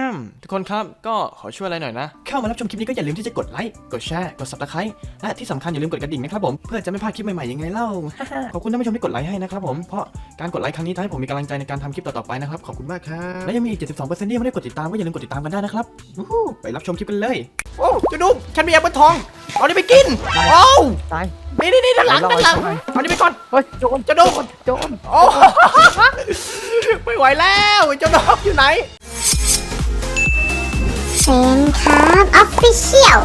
ฮัมทุกคนครับ ก็ขอช่วยอะไรหน่อยนะ เข้ามารับชมคลิปนี้ก็อย่าลืมที่จะกดไลค์ กดแชร์ กด subscribe และที่สำคัญอย่าลืมกดกระดิ่งนะครับผม เพื่อจะไม่พลาดคลิปใหม่ๆยังไงเล่า ขอบคุณท่านผู้ชมที่กดไลค์ให้นะครับผม เพราะการกดไลค์ครั้งนี้ทำให้ผมมีกำลังใจในการทำคลิปต่อๆไปนะครับ ขอบคุณมากครับ และยังมีอีก 72%ที่ยังไม่ได้กดติดตามก็อย่าลืมกดติดตามกันได้นะครับวู้ฮู้ไปรับชมคลิปกันเลย โอ้เจุนุ๊กฉันมีแอปเปิลทอง เอานี่ไปกิน โอ้ตาย นี่นี่นี่ด้านหลังด้านหลังเอานี่ไปก่อน เฮ้ยโจรเจ้านุ๊กโจรโอ้ ไม่ไหวแล้วเจ้านกอยู่ไหน เซนครับออฟฟิเชียล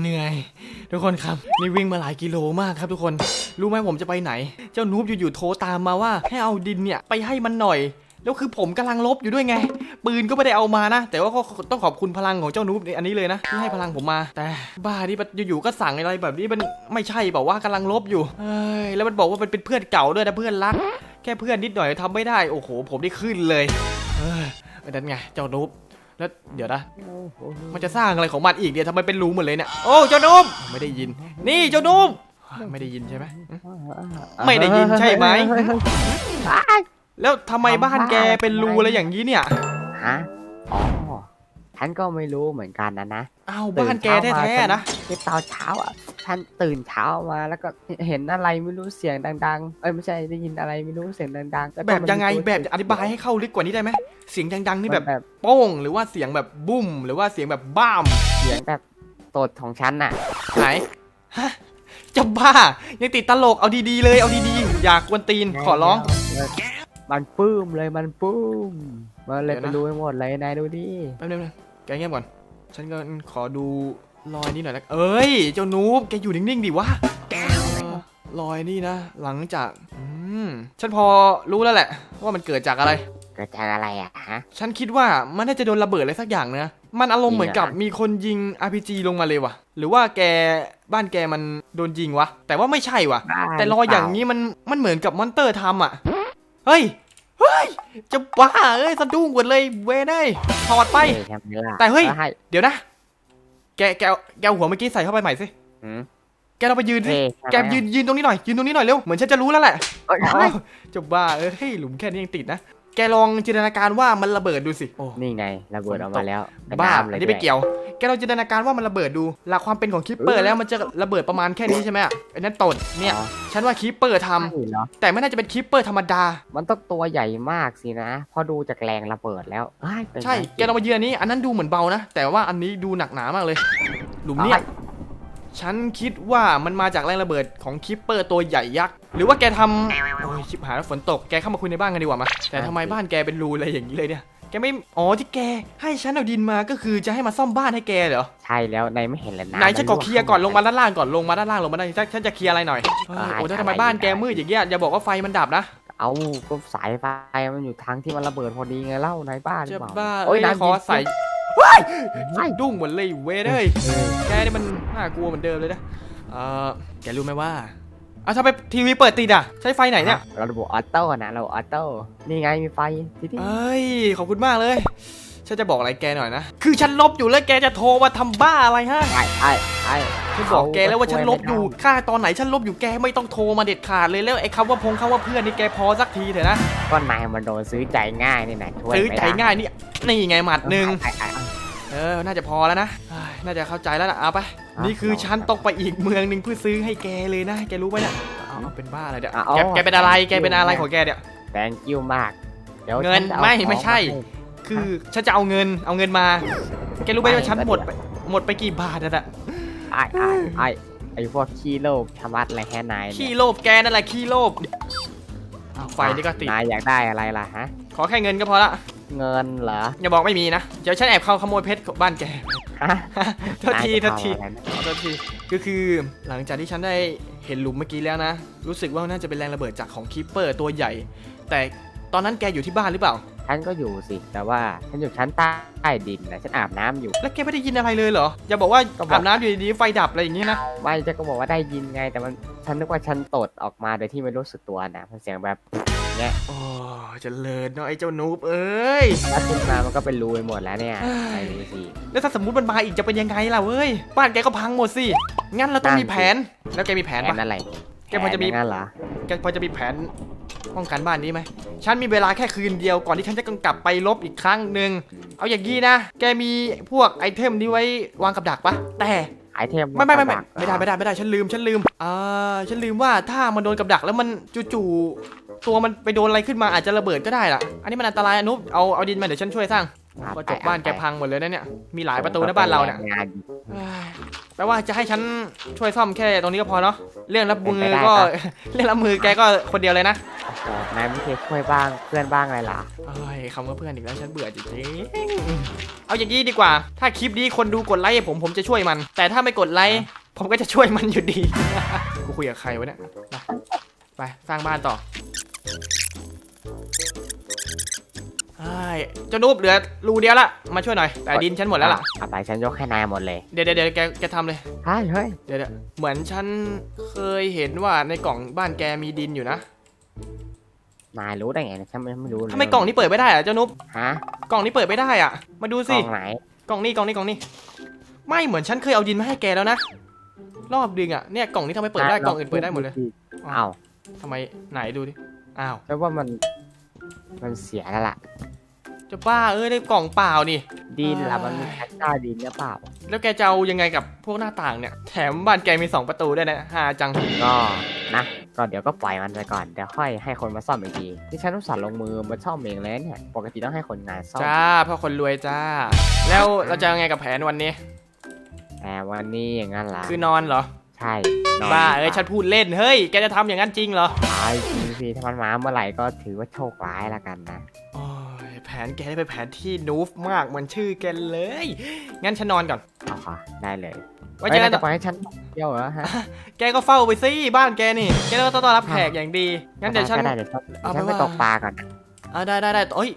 เหนื่อย ทุกคนครับ นี่วิ่งมาหลายกิโลมากครับทุกคน รู้ไหมผมจะไปไหน เจ้านูบอยู่ๆโทรตามมาว่า ให้เอาดินเนี่ย ไปให้มันหน่อย แล้วคือผมกำลังลบอยู่ด้วยไง ปืนก็ไม่ได้เอามานะ แต่ว่าก็ต้องขอบคุณพลังของเจ้านูบอันนี้เลยนะที่ให้พลังผมมา แต่บ้าที่มันอยู่ๆก็สั่งอะไรแบบนี้มันไม่ใช่แบบว่ากำลังลบอยู่เอ้ยแล้วมันบอกว่ามันเป็นเพื่อนเก่าด้วยนะเพื่อนรัก แค่เพื่อนนิดหน่อยทำไม่ได้โอ้โห ผมได้ขึ้นเลยเอ้ยนั่นไงเจ้านูบแล้วเดี๋ยวนะ มันจะสร้างอะไรของมันอีกเนี่ยทำไมเป็นรูหมดเลยเนี่ย โอ้เจ้านุ่มไม่ได้ยิน นี่เจ้านุ่มไม่ได้ยินใช่ไหม ไม่ได้ยินใช่ไหม แล้วทำไมบ้านแกเป็นรูอะไรอย่างนี้เนี่ยฮะอ๋อฉันก็ไม่รู้เหมือนกันนะนะอ้าวบ้านแกแท้ๆนะที่ตอนเช้าอะฉันตื่นเช้ามาแล้วก็เห็นอะไรไม่รู้เสียงดังๆเอ้ยไม่ใช่ได้ยินอะไรไม่รู้เสียงดังๆล้วก็แบบยังไงมันมีตัวแบบอธิบายให้เข้าลึกกว่านี้ได้ไหมเสียงดังๆนี่แบบแบบโป้งหรือว่าเสียงแบบบุ้ม หรือว่าเสียงแบบบ้าม เสียงแบบตดของฉันน่ะไหนฮะจะบ้ายังติดตลกเอาดีๆเลยเอาดีๆ อยากกวนตีนขอร้อง มันปื้มเลยมันปื้มมันเลยเดี๋ยวนะไปรู้ไปหมดเลยนายดูดิแป๊บนึงนะแกเงียบก่อน ฉันก็ขอดูรอยนี้หน่อยละเอ้ย เจ้านูบแกอยู่นิ่งๆดิวะเอ่อรอยนี่นะ หลังจากอืมฉันพอรู้แล้วแหละ ว่ามันเกิดจากอะไร เกิดจากอะไรอะฮะ ฉันคิดว่ามันน่าจะโดนระเบิดอะไรสักอย่างนะมันอารมณ์เหมือนกับจริงอะมีคนยิง RPG ลงมาเลยวะหรือว่าแกบ้านแกมันโดนยิงวะ แต่ว่าไม่ใช่วะบ้าแต่รอยอย่างหรืเปล่นี้มันมันเหมือนกับมอนเตอร์ทำอะ เฮ้ย เฮ้ย จะบ้าเอ้ยสะดุ้งหมดเลยเวยเอ้ยถอดไปเออทำไงล่ะแต่เฮ้ย ให้เดี๋ยวนะ แกแกเอาแกเอาหัวเมื่อกี้ใส่เข้าไปใหม่สิ หืมแกเราไปยืนสิ เท่แกยืนยืนตรงนี้หน่อย ยืนตรงนี้หน่อยเร็ว เหมือนฉันจะรู้แล้วแหละเอ้ยอ้าวจะบ้าเอ้ยหลุมแค่นี้ยังติดนะ แกลองจินตนาการว่ามันระเบิดดูสิ โอ้ นี่ไงระเบิดออกมาแล้วเป็นบ้าน้ำเลอัยนนี้ไม่ด้วยเกี่ยว แกลองจินตนาการว่ามันระเบิดดูหลักความเป็นของคิปเปอร์แล้วมันจะระเบิดประมาณแค่นี้ใช่ไหมอะไอ้นั่นตดเนี่ยอ๋อฉันว่าคิปเปอร์ทำใช่เหรอแต่ไม่น่าจะเป็นคิปเปอร์ธรรมดา มันต้องตัวใหญ่มากสินะ พอดูจากแรงระเบิดแล้วเอ้ยเป็นใช่ไงแกลองมายืนอันนี้ อันนั้นดูเหมือนเบานะ แต่ว่าอันนี้ดูหนักหนามากเลย หลุมเนี่ยฉันคิดว่ามันมาจากแรงระเบิดของคิปเปอร์ตัวใหญ่ยักษ์ หรือว่าแกทำโอ้ยชิบหายแล้วฝนตก แกเข้ามาคุยในบ้านกันดีกว่ามา แต่ทำไมบ้านแกเป็นรูอะไรอย่างนี้เลยเนี่ย แกไม่ อ๋อที่แก ให้ฉันเอาดินมาก็คือจะให้มาซ่อมบ้านให้แกเหรอ ใช่แล้วนายไม่เห็นเลยนะไหนฉันขอเคลียร์ก่อนลงมาด้านล่างก่อนลงมาด้านล่างลงมาด้านฉันฉันจะเคลียร์อะไรหน่อยเฮ้ยโอ้แล้วทำไมบ้านแกมืดอย่างเงี้ยอย่าบอกว่าไฟมันดับนะ เอาก็สายไฟมันอยู่ทางที่มันระเบิดพอดีไงเล่านายบ้าหรือจะเปล่าบ้าโอ้เอ้ยยนายขอยิงใส่ว้ายไม่ดุ้งหมดเลยเว้ยเอ้ยเออแกนี่มันน่ากลัวเหมือนเดิมเลยนะเออแกรู้ไหมว่าเอาถ้าไปทีวีเปิดติดอะ ใช้ไฟไหนเนี่ย เราระบบออโต้นะเราออโต้นี่ไงมีไฟที่ที่เอ้ย ขอบคุณมากเลย ฉันจะบอกอะไรแกหน่อยนะ คือฉันลบอยู่แล้วแกจะโทรมาทำบ้าอะไรฮะ ไอ้ไอ้ไอ้ฉันบอกแกแล้วว่าฉันลบอยู่ ค่าตอนไหนฉันลบอยู่แกไม่ต้องโทรมาเด็ดขาดเลยแล้วไอ้คำว่าพงคำว่าเพื่อนนี่แกพอสักทีเถอะนะ ก็นายมันโดนซื้อใจง่ายนี่นะช่วยซื้อไม่ใจได้ง่ายนี่ นี่ไงหมัดหนึ่งไอ้ไอ้ไอ้ เออ น่าจะพอแล้วนะเฮ้ยน่าจะเข้าใจแล้วนะเอาไปอะนี่คือฉันต้องไปอีกเมืองหนึ่งเพื่อซื้อให้แกเลยนะ แกรู้ไหมเนี่ยเอาเอาเป็นบ้าอะไรเดี๋ยวอะเอาแกแกเป็นอะไร แกเป็นอะไรของแกเนี่ยแ thank you มาก เดี๋ยวเงินฉัจะอาไม่ของไม่ใช่าห้คือฉันจะเอาเงิน เอาเงินมา แกรู้ไหมว่าฉันหมดไปหมดไปกี่บาทอะน่ะไอ้ไอ้ไอ้ไอ้พวกขี้โลภทำวัดอะไรแค่นายขี้เนี่ยโลภแกนั่นแหละขี้โลภอ้าวไฟนี่ก็ติดนายอยากได้อะไรล่ะฮะ ขอแค่เงินก็พอละ เงินเหรออย่าบอกไม่มีนะ เดี๋ยวฉันแอบเข้าขโมยเพชรของบ้านแกฮะโทษทีนายโทจะษทีทำอะไรนะขอโทษทีก็คือหลังจากที่ฉันได้เห็นหลุมเมื่อกี้แล้วนะ รู้สึกว่าน่าจะเป็นแรงระเบิดจากของคีปเปอร์ตัวใหญ่ แต่ตอนนั้นแกอยู่ที่บ้านหรือเปล่า ฉันก็อยู่สิ แต่ว่าฉันอยู่ชั้นใต้ดินนะฉันอาบน้ำอยู่ แล้วแกไม่ได้ยินอะไรเลยเหรอ อย่าบอกว่าก็บอก อาบน้ำอยู่ดีๆไฟดับอะไรอย่างนี้นะ ไม่จะก็บอกว่าได้ยินไง แต่มันฉันนึกว่าฉันตดออกมาโดยที่ไม่รู้สึกตัวนะมันเสียงแบบเนี้ยโอ้เจะเลิศเนาะไอ้เจ้านูบเอ้ยถ้าขึ้นมามันก็เป็นรูไปหมดแล้วเนี่ยไปดูสิแล้วถ้าสมมติมันมาอีกจะเป็นยังไงล่ะเว้ย บ้านแกก็พังหมดสิ งั้นเราต้องมีแผน แล้วแกมีแผนแผปะนอะไร แกพอจะมีแผนย่างนั้นเหรอแกพอจะมีแผนป้องกันบ้านนี้ไหม ฉันมีเวลาแค่คืนเดียวก่อนที่ฉันจะกลับไปลบอีกครั้งหนึ่ง เอาอย่างนี้นะ แกมีพวกไอเทมนี้ไว้วางกับดักปะ แต่ไอเทมไม่ไม่ไม่ไม่กับดักไม่ได้ไม่ได้ไม่ได้ฉันลืมฉันลืมอ่าฉันลืมว่าถ้ามันโดนกับดักแล้วมันจู่ๆตัวมันไปโดนอะไรขึ้นมาอาจจะระเบิดก็ได้ล่ะ อันนี้มันอันตรายอนุเอาเอาดินมาเดี๋ยวฉันช่วยสร้างอะกระจกบ้านแกไปพังหมดเลยนะเนี่ย มีหลายประตูนะบ้านเราเนี่ยงานเอ้ย แปลว่าจะให้ฉันช่วยซ่อมแค่ตรงนี้ก็พอเนาะเรื่องรับมือเป็นไปได้ก็ครับเรื่องรับมือแกก็คนเดียวเลยนะโอ้โหนายไม่เคยช่วยบ้างเพื่อนบ้างเลยล่ะเอ้ยคำว่าเพื่อนอีกแล้วฉันเบื่อจริงๆเอาอย่างนี้ดีกว่า ถ้าคลิปนี้คนดูกดไลค์ให้ผมผมจะช่วยมัน แต่ถ้าไม่กดไลค์ผมก็จะช่วยมันอยู่ดีกูคุยกับใครวะเนี่ยไปไปสร้างบ้านต่อ ไอ้ยเจ้านูบเหลือรูเดียวละ มาช่วยหน่อย แต่ดินฉันหมดแล้วล่ะ เอาไปฉันยกให้นายหมดเลยเดี๋ยวเดี๋ยวเดี๋ยวแกแกทำเลยเฮ้ยเฮ้ย เดี๋ยวเดี๋ยวเหมือนฉันเคยเห็นว่าในกล่องบ้านแกมีดินอยู่นะนายรู้ได้ไงเนี่ยฉันไม่ไม่รู้เลยทำไมกล่องนี้เปิดไม่ได้อะเจ้านุ๊บฮะกล่องนี้เปิดไม่ได้อะมาดูกสิ ล่องไหน กล่องนี้กล่องนี้กล่องนี้ ไม่เหมือนฉันเคยเอาดินมาให้แกแล้วนะ รอบดึงอะเนี่ยกล่องนี้ทำไมเปิดได้ กล่องอื่นเปิดได้หมดเลยอ้าวทำไมไหนดูดิ อ้าวแปลว่ามัน มันเสียแล้วล่ะ จะบ้าเอ้ยได้กล่องเปล่านี่ ดินล่ะอ่ามัมันมีแคชต้าดินหรือเปล่าแล้วแกจะเอายังไงกับพวกหน้าต่างเนี่ย แถมบ้านแกมีสองประตูด้วยนะฮาจัง ก็นะก็เดี๋ยวก็ปล่อยมันไปก่อนเดี๋ยวค่อยให้คนมาซ่อมอีกทีที่ฉันต้องสั่ลงมือมาซ่อมเองเลยเนี่ยปกติต้องให้คนงานซ่อมจ้าพ่อคนรวยจ้า แล้วเราจะยังไงกับแผนวันนี้ แต่วันนี้อย่างนั้นล่ะคือนอนเหรอใช่นอนบ้าดีกว่เอ้ยฉันพูดเล่นเฮ้ยแกจะทำอย่างนั้นจริงเหรอตายจริงสิถ้ามันมาเมื่อไหร่ก็ถือว่าโชคร้ายละกันนะ โอ้ย แผนแกได้เป็นแผนที่นูฟมากเหมันชื่อแกเลย งั้นฉันนอนก่อนเอาค่ะ ได้เลยไว้เจอกันจะปล่อยให้ฉันเที่ยวเหรอฮะ แกก็เฝ้าไปสิบ้านแกนี่แกก็ต้องต้อนรับแขกอย่างดี งั้นเดี๋ยวฉันก็ได้เดี๋ยวฉันเอาฉันไปไปว่าตกปลาก่อนนะอ่าได้ได้ได้เอ้ย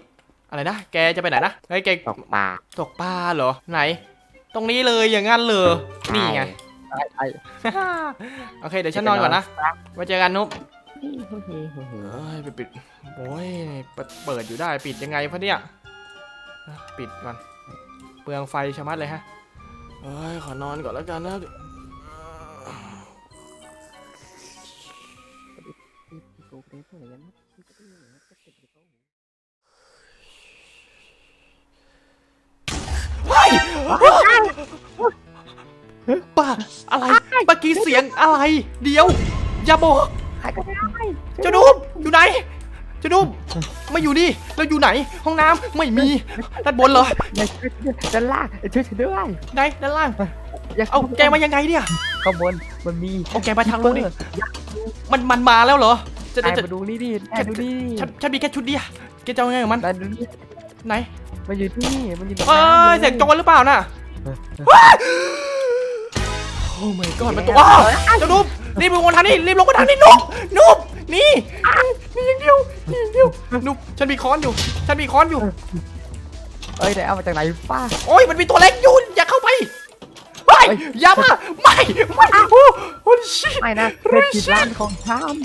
อะไรนะแกจะไปไหนนะเฮ้ยแกตกปลาตกปลาเหรอไหน ตรงนี้เลยอย่างงั้นเลยนี่ไงไอ้ไอ้โอเคเดี๋ยวฉันนอนก่อนนะไว้เจอกันนุ๊บ เฮ้ยเอ้ยไปปิดโอ้ยเปิดเปิดอยู่ได้ปิดยังไงพะเนี่ยอะปิดก่อนเปลืองไฟชะมัดเลยฮะเอ้ยขอนอนก่อนแล้วกันนะป้าอะไรเมื่อกี้เสียงอะไร เดี๋ยว อย่าบอก ใครก็ได้เจ้านุ่มอยู่ไหนเจ้านุ่มไม่อยู่นี่เราอยู่ไหน ห้องน้ำไม่มีด้านบนเหรออย่าช่วยด้านล่างช่วยฉันด้วยไหนด้านล่างเอาแกมายังไงเนี่ยข้างบนมันมีเอาแกมาทางนู้นดิมันมันมาแล้วเหรอจะจะดูนี่ดินายดูนี่ฉันฉันมีแค่ชุดเดียวแกจะเอาไงกับมันไหนมันอยู่นี่มันอยู่ในเอ้น้ยเสียงโจรหรือเปล่าน่ะโอ้ my god มันตัวอ้วเจ้านุ่ม รีบลงมาทางนี้รีบลงมาทางนี้นุ่มนุ่มนี่นี่อย่างเดียวนี่อย่างเดียวนุ่มฉันมีค้อนอยู่ฉันมีค้อนอยู่เอ้ยนายเอามาจากไหนป้าโอ้ยมันมีตัวเล็กอยู่อย่าเข้าไปเฮ้ยเฮ้ยอย่ามาไม่ไม่โอ้โหชิไม่นะเพชรผิดร้านของฉัน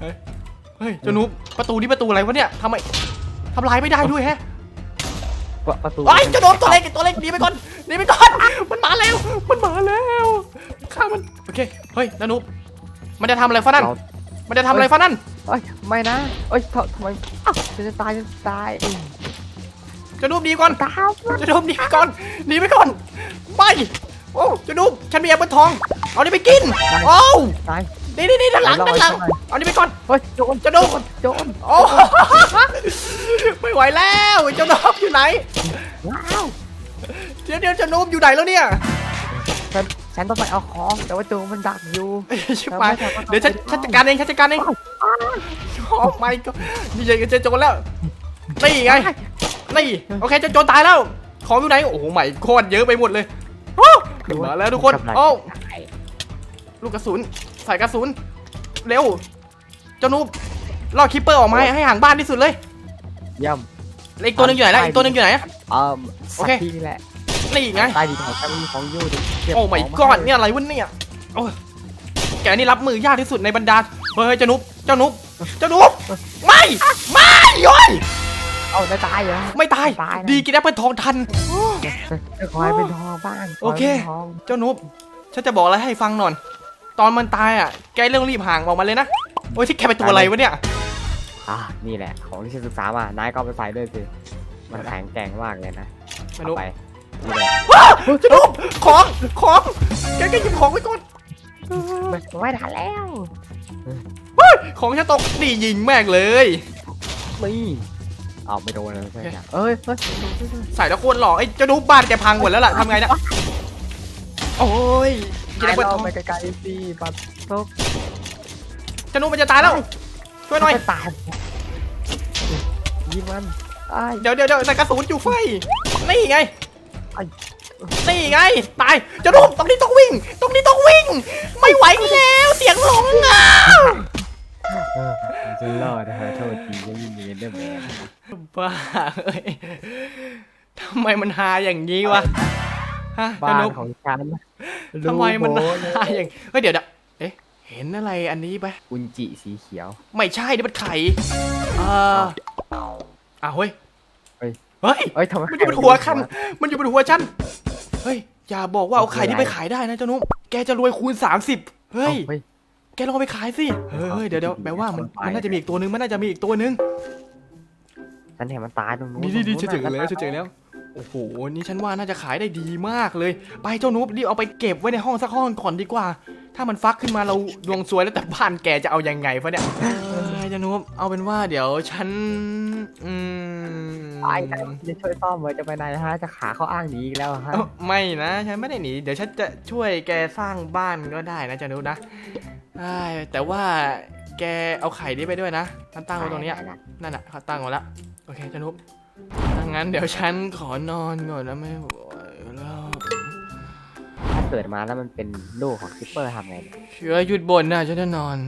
เฮ้ยเจ้านุ๊กประตูนี้ประตูอะไรวะเนี่ยทำไมทำลายไม่ได้ด้วยแฮะประตูไอ้เจ้านุ๊กตัวเล็กตัวเล็กหนีไปก่อนหนีไปก่อน ทำอะไรฟะนั่น เรา มันจะทำอะไรฟะนั่น เอ้ยไม่นะเอ้ยทำทำไมอ้าวฉันจะตายฉันจะตายเจ้านุ๊กหนีก่อน ตามเจ้านุ๊กหนีไปก่อน หนีไปก่อนไม่โอ้เจ้านุ๊กฉันมีแอปเปิลทอง เอานี่ไปกิน โอ้ตายนี่นี่นี่ด้านหลังเดี๋ด้ายวนหลังรอไว้เอานี่ไปก่อน เฮ้ยโจรจะโดน โจรโอ้ ไม่ไหวแล้วเจ้านบอยู่ไหน ว้าวเดี๋ยวเดี๋ยวเจ้านบอยู่ไหนแล้วเนี่ย ฉัน ฉันต้องไปเอาของแต่ว่าโจรมันดักอยู่ ชิบหายเดี๋ยวฉันฉันจัดการเองฉันจัดการเองโอ้ไม่ก็นี่ยังจะโจรแล้วนี่ไงนี่โอเคเจะโจรตายแล้ว ของอยู่ไหนโอ้โหใหม่โคตรเยอะไปหมดเลยโอ้มาแล้วทุกคนโอ้ลูกกระสุนใส่กระสุนเร็วเจ้านูบล่อคิปเปอร์ออกมาให้ให้ห่างบ้านที่สุดเลยเยี่ยมแล้วอีกตัวหนึงอยู่ไหนแล้วอีกตัวหนึงอยู่ไหนอะเอ่อโอสักเคทีนี่แหละ นี่ไงใต้ดินของฉันมีของอยู่ดิเก็บโอ้ my ของา god ให้เนี่ยอะไรวะเนี่ยโอ้ยแกนี่รับมือยากที่สุดในบรรดาเฮ้ยเจ้านุ๊บเจ้านุ๊บเจ้านุ๊บไม่ไม่ย้อยเอาได้ตายเหรอไม่ตายตายนะดีกินแอปเปิลทองทันจะคอยเป็นทองบ้างโอเคขให้เป็นทองเจ้านุ๊บฉันจะบอกอะไรให้ฟังหน่อยตอนมันตายอะแกเรื่องรีบห่างออกมาเลยนะโอ้ยที่แกเป็นตัวอะไรวะเนี่ยอะนี่แหละของที่ฉันศึกษามานายก็เอาไปใส่ด้วยสิมันแข็งแกร่งมากเลยนะไม่เอารู้ไปนี่เลยจะรูปของของแกแกหยิบของไว้ก่อนไม่ไม่ทันแล้วของฉันตกนี่ยิงแม่งเลยนี่เอาไม่โดนเลยใช่ไหมเอ้ยเฮ้ยใส่แล้วโคตรหล่อไอ้เจ้านูบบ้านแกพังหมดแล้วล่ะทำไงนะโอ้ยกินนายแล้วเปิดเราท้องไปไกลๆสิปัดตกเจ้านูมันจะตายแล้วช่วยหน่อยตายยิงมันไอ้ายเดี๋ยวเดี๋ยวเดี๋ยวแต่กระสุนอยู่ไฟนี่ไงไอ้ นี่ไงตายเจ้านูตรงนี้ต้องวิ่ง ตรงนี้ต้องวิ่ง ไม่ไหวแล้วเสียงหลงอะจะรอดนะฮะโทษทีก็ยิงเอนเดอร์แมนบ้าเอ้ยทำไมมันฮาอย่างนี้วะฮะบ้าเจ้านนุของฉันทำไมมันรู้ฮาอย่างเฮ้ยเดี๋ยวเดี๋ยวเอ๊ะเห็นอะไรอันนี้ปะอุนจิสีเขียว ไม่ใช่นี่มันไข่เอ่ออ้าวเฮ้ย เฮ้ยเฮ้ย เอ้ยทำไมมันอยู่บนหัวคัน มันอยู่บนหัวฉัน เฮ้ย อย่าบอกว่าเอาไข่นี้ไปขายได้นะเจ้านุ๊กแกจะรวยคูณ 30 เฮ้ย เฮ้ย แกลองเอาไปขายสิเฮ้ยเฮ้ย เดี๋ยวเดี๋ยวแปลว่ามันมันน่าจะมีอีกตัวนึง มันน่าจะมีอีกตัวนึง ฉันเห็นมันตายตรงนู้นนี่นี่นี่ตฉัรนงเจอแล้วฉันเจอแล้ว โอ้โห นี่ฉันว่าน่าจะขายได้ดีมากเลย ไปเจ้านุ๊กรีบเอาไปเก็บไว้ในห้องสักห้องก่อนดีกว่า ถ้ามันฟักขึ้นมาเราดวงซวยแล้วแต่บ้านแกจะเอายังไงฟะเนี่ยเอ้ยเจ้านุ๊กเอาเป็นว่าเดี๋ยวฉัน อืมไปกันจะช่วยซ่อมไว้จะไปไหนฮะ จะขาเขาอ้างหนีอีกแล้วฮะ เอ้าไม่นะฉันไม่ได้หนี เดี๋ยวฉันจะช่วยแกสร้างบ้านก็ได้นะเจ้านุนะได้แต่ว่าแกเอาไข่นี้ไปด้วยนะฉันตั้งไว้ตรงเนี้ย นั่นแหละเขาตั้งไว้แล้วโอเคจันุถ้างั้นเดี๋ยวฉันขอนอนก่อนนะไม่ไหวแล้วถ้าเกิดมาแล้วมันเป็นลูกของซิปเปอร์ทำไงเนี่ยเชื้อหยุดบนนะฉันจะนอน